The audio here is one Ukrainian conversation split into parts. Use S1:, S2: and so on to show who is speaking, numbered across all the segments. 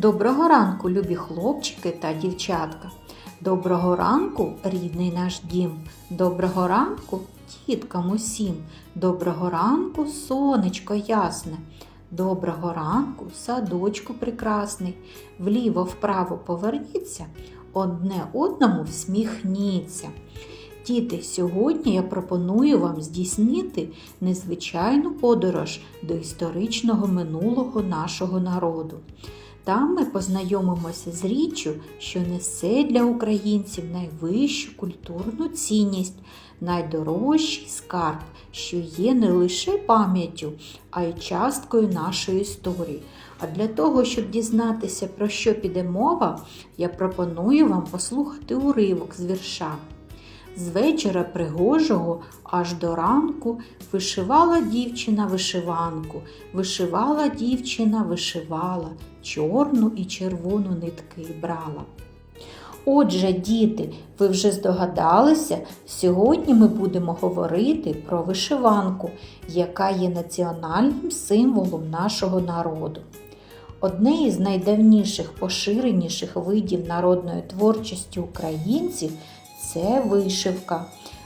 S1: Доброго ранку, любі хлопчики та дівчатка. Доброго ранку, рідний наш дім. Доброго ранку, діткам усім. Доброго ранку, сонечко ясне. Доброго ранку, садочку прекрасний. Вліво вправо поверніться, одне одному всміхніться. Діти, сьогодні я пропоную вам здійснити незвичайну подорож до історичного минулого нашого народу. Там ми познайомимося з річчю, що несе для українців найвищу культурну цінність, найдорожчий скарб, що є не лише пам'яттю, а й часткою нашої історії. А для того, щоб дізнатися, про що піде мова, я пропоную вам послухати уривок з вірша. З вечора пригожого аж до ранку вишивала дівчина вишиванку, вишивала дівчина, вишивала, чорну і червону нитки брала. Отже, діти, ви вже здогадалися, сьогодні ми будемо говорити про вишиванку, яка є національним символом нашого народу. Одне із найдавніших поширеніших видів народної творчості українців це вишивка.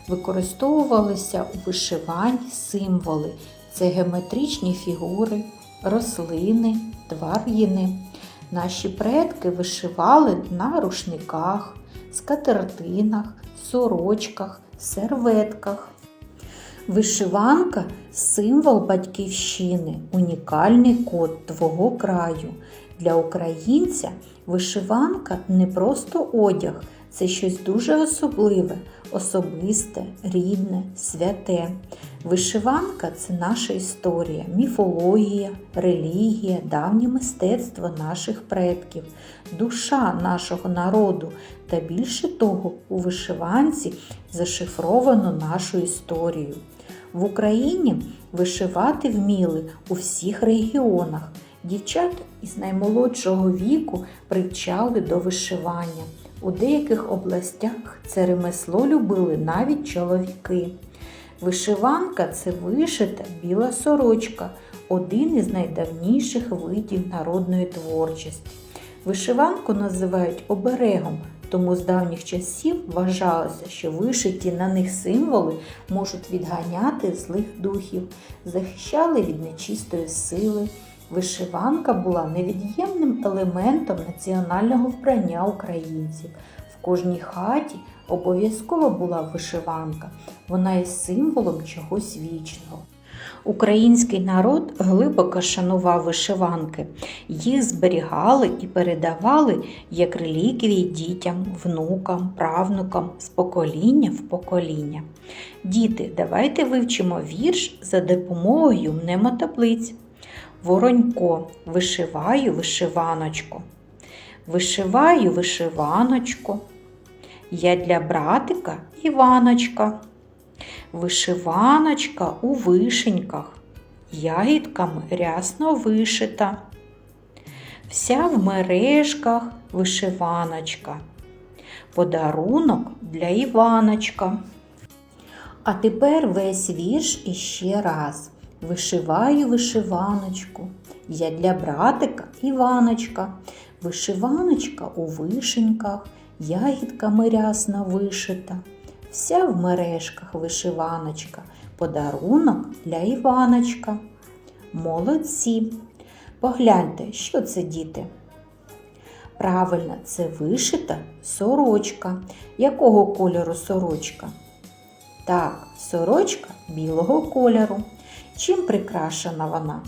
S1: Використовувалися у вишиванні символи. Це геометричні фігури, рослини, тварини. Наші предки вишивали на рушниках, скатертинах, сорочках, серветках. Вишиванка символ батьківщини, унікальний код твого краю. Для українця вишиванка не просто одяг, це щось дуже особливе, особисте, рідне, святе. Вишиванка це наша історія, міфологія, релігія, давнє мистецтво наших предків, душа нашого народу та більше того, у вишиванці зашифровано нашу історію. В Україні вишивати вміли у всіх регіонах. Дівчат із наймолодшого віку привчали до вишивання. У деяких областях це ремесло любили навіть чоловіки. Вишиванка це вишита біла сорочка, один із найдавніших видів народної творчості. Вишиванку називають оберегом, тому з давніх часів вважалося, що вишиті на них символи можуть відганяти злих духів, захищали від нечистої сили. Вишиванка була невід'ємним елементом національного вбрання українців. В кожній хаті обов'язково була вишиванка, вона є символом чогось вічного. Український народ глибоко шанував вишиванки, їх зберігали і передавали як реліквії дітям, внукам, правнукам з покоління в покоління. Діти, давайте вивчимо вірш за допомогою мнемотаблиць. Воронько, вишиваю вишиваночку. Вишиваю вишиваночку. Я для братика Іваночка. Вишиваночка у вишеньках, ягідками рясно вишита. Вся в мережках вишиваночка. Подарунок для Іваночка. А тепер весь вірш іще раз. Вишиваю вишиваночку. Я для братика Іваночка. Вишиваночка у вишеньках, ягідками рясно вишита. Вся в мережках вишиваночка, подарунок для Іваночка. Молодці. Погляньте, що це діти? Правильно, це вишита сорочка. Якого кольору сорочка? Так, сорочка білого кольору. Чим прикрашена вона?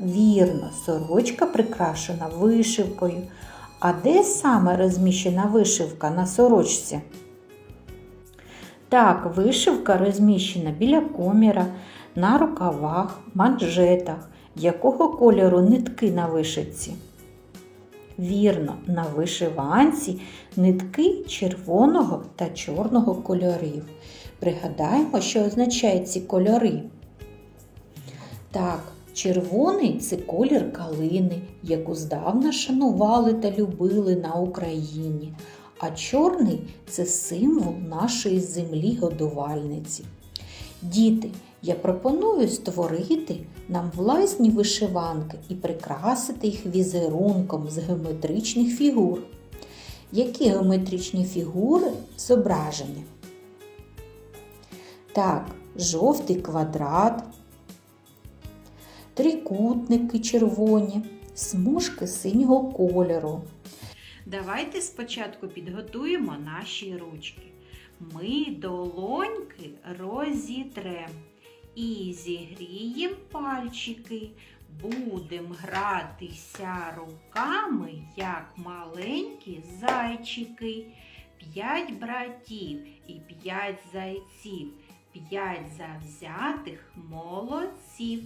S1: Вірно, сорочка прикрашена вишивкою. А де саме розміщена вишивка на сорочці? Так, вишивка розміщена біля коміра, на рукавах, манжетах. Якого кольору нитки на вишивці? Вірно, на вишиванці нитки червоного та чорного кольорів. Пригадаємо, що означають ці кольори. Так, червоний це колір калини, яку здавна шанували та любили на Україні. А чорний це символ нашої землі годувальниці. Діти, Я пропоную створити нам власні вишиванки і прикрасити їх візерунком з геометричних фігур. Які геометричні фігури зображені? Так, жовтий квадрат, трикутники червоні, смужки синього кольору. Давайте спочатку підготуємо наші ручки. Ми долоньки розітрем і зігріємо пальчики. Будемо гратися руками, як маленькі зайчики. П'ять братів і п'ять зайців, п'ять завзятих молодців.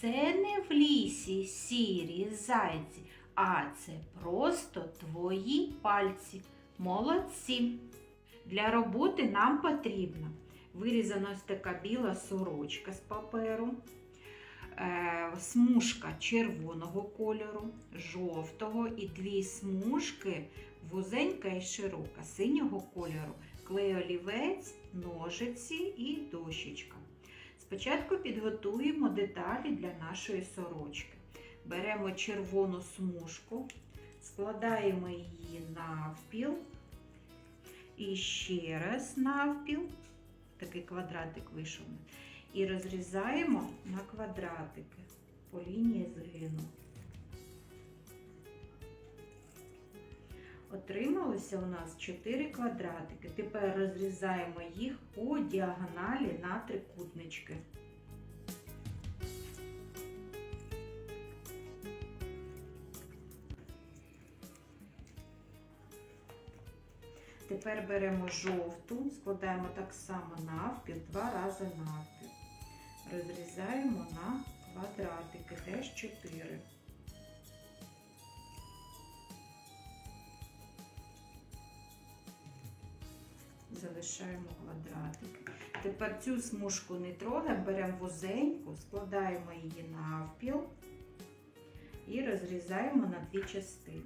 S1: Це не в лісі сірі зайці, а це просто твої пальці. Молодці. Для роботи нам потрібна вирізана ось така біла сорочка з паперу, е, смужка червоного кольору, жовтого і дві смужки вузенька і широка, синього кольору, клей олівець, ножиці і дощечка. Спочатку підготуємо деталі для нашої сорочки. Беремо червону смужку, складаємо її навпіл. І ще раз навпіл, такий квадратик вийшов. І розрізаємо на квадратики по лінії згину. Отрималося у нас 4 квадратики. Тепер розрізаємо їх по діагоналі на трикутнички. Тепер беремо жовту, складаємо так само навпіл, два рази навпіл. Розрізаємо на квадратики, теж 4. Залишаємо квадратик. Тепер цю смужку не трогаємо, беремо вузеньку, складаємо її навпіл і розрізаємо на дві частини.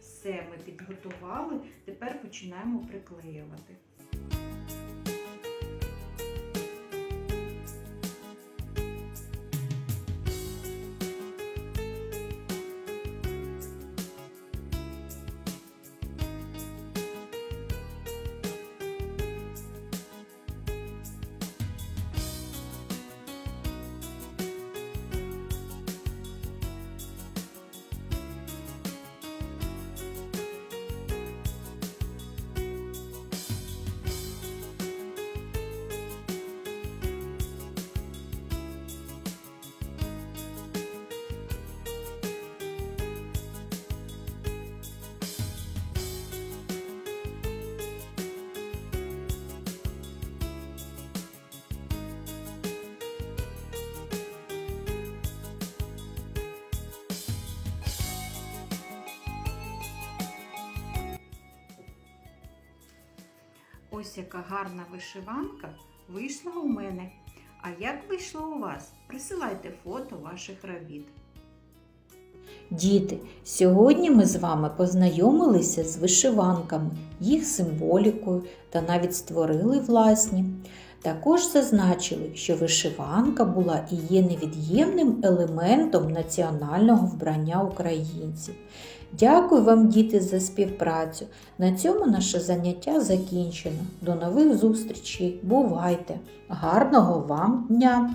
S1: Все ми підготували, тепер починаємо приклеювати. Ось яка гарна вишиванка вийшла у мене. А як вийшло у вас? Присилайте фото ваших робіт. Діти, сьогодні ми з вами познайомилися з вишиванками, їх символікою та навіть створили власні. Також зазначили, що вишиванка була і є невід'ємним елементом національного вбрання українців. Дякую вам, діти, за співпрацю. На цьому наше заняття закінчено. До нових зустрічей. Бувайте! Гарного вам дня!